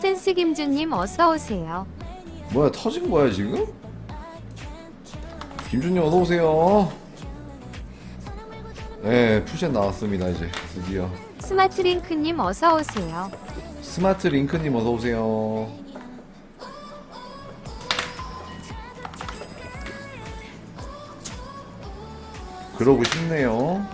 센스 김준님 어서 오세요. 뭐야 터진 거야 지금? 김준님 어서 오세요. 네 푸션 나왔습니다 이제 드디어. 스마트 링크님 어서 오세요. 스마트 링크님 어서 오세요. 그러고 싶네요.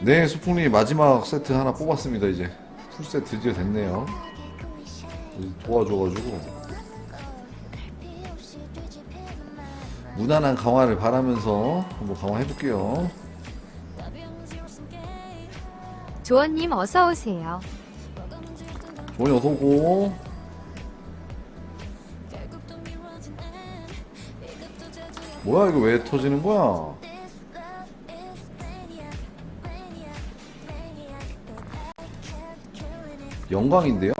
네, 소풍님 마지막 세트 하나 뽑았습니다 이제 풀 세트 드디어 됐네요. 도와줘가지고 무난한 강화를 바라면서 한번 강화해볼게요. 조원님 어서 오세요. 조원이 어서 오고 뭐야 이거 왜 터지는 거야? 영광인데요?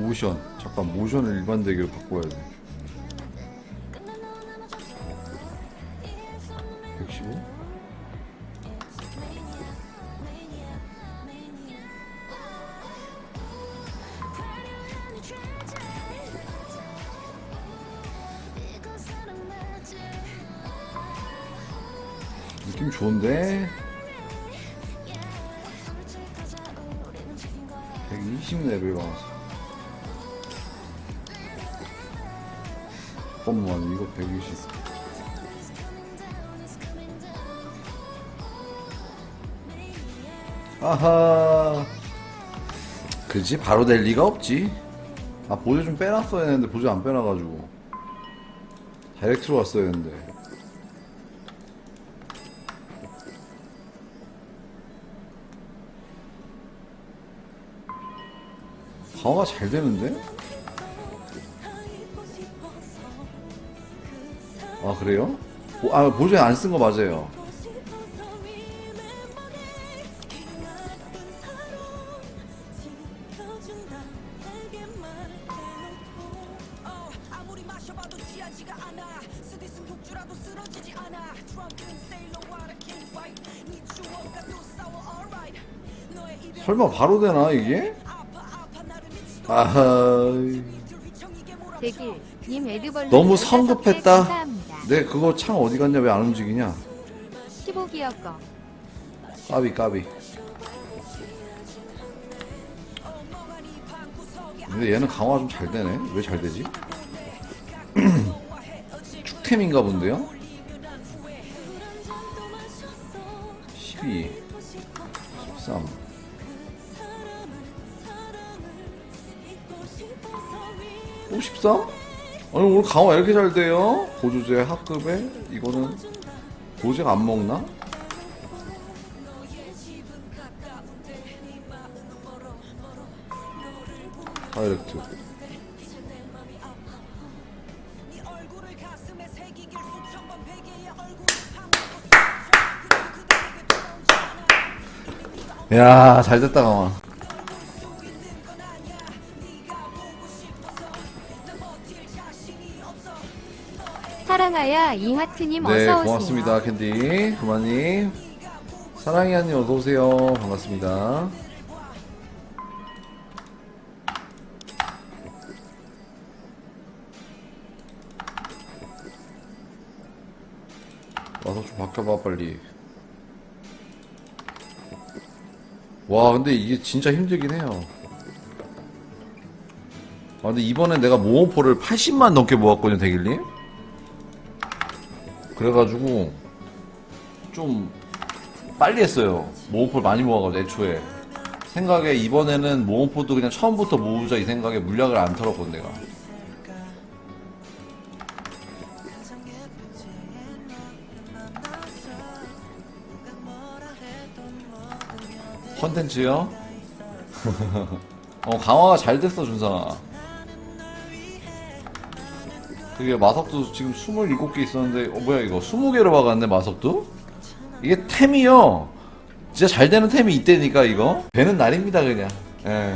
모션. 잠깐 모션을 일반 대기로 바꿔야 돼. 115? 느낌 좋은데? 120레벨 가서 잠깐만 이거 120 아하. 그지? 바로 될 리가 없지. 아 보조 좀 빼놨어야 했는데 보조 안 빼놔가지고. 다이렉트로 왔어야 했는데. 강화가 잘 되는데? 아 그래요? 보- 아 보조에 안 쓴 거 맞아요. 설마 바로 되나 이게? 몰아쳐 대길 님 너무 성급했다. 감사합니다. 네 그거 창 어디 갔냐 왜 안 움직이냐? 15기어 거. 까비 까비. 근데 얘는 강화 좀 잘 되네. 왜 잘 되지? 축템인가 본데요? 12 13또 13? 아니 오늘 강화 왜 이렇게 잘 돼요? 보조제 학급에 이거는 보조제가 안 먹나? 다이렉트 네 얼굴을 가슴에 새기길 수천 번 베개의 얼굴을 파묻고 야, 잘 됐다, 강화. 사랑하야 이하트님 네, 어서 오세요. 고맙습니다, 캔디. 그만님. 사랑이 한님 어서 오세요. 반갑습니다. 와서 좀 바꿔봐, 빨리. 와, 근데 이게 진짜 힘들긴 해요. 아, 근데 이번엔 내가 모험포를 80만 넘게 모았거든요, 대길님. 그래가지고 좀 빨리 했어요. 모험포를 많이 모아가지고 애초에 생각에 이번에는 모험포도 그냥 처음부터 모으자 이 생각에 물약을 안 털었거든 내가 컨텐츠요? 어 강화가 잘 됐어 준상아 그게 마석도 지금 27개 있었는데 어 뭐야 이거 20개로 박았네 마석도? 이게 템이요 진짜 잘 되는 템이 있다니까 이거 되는 날입니다 그냥 예.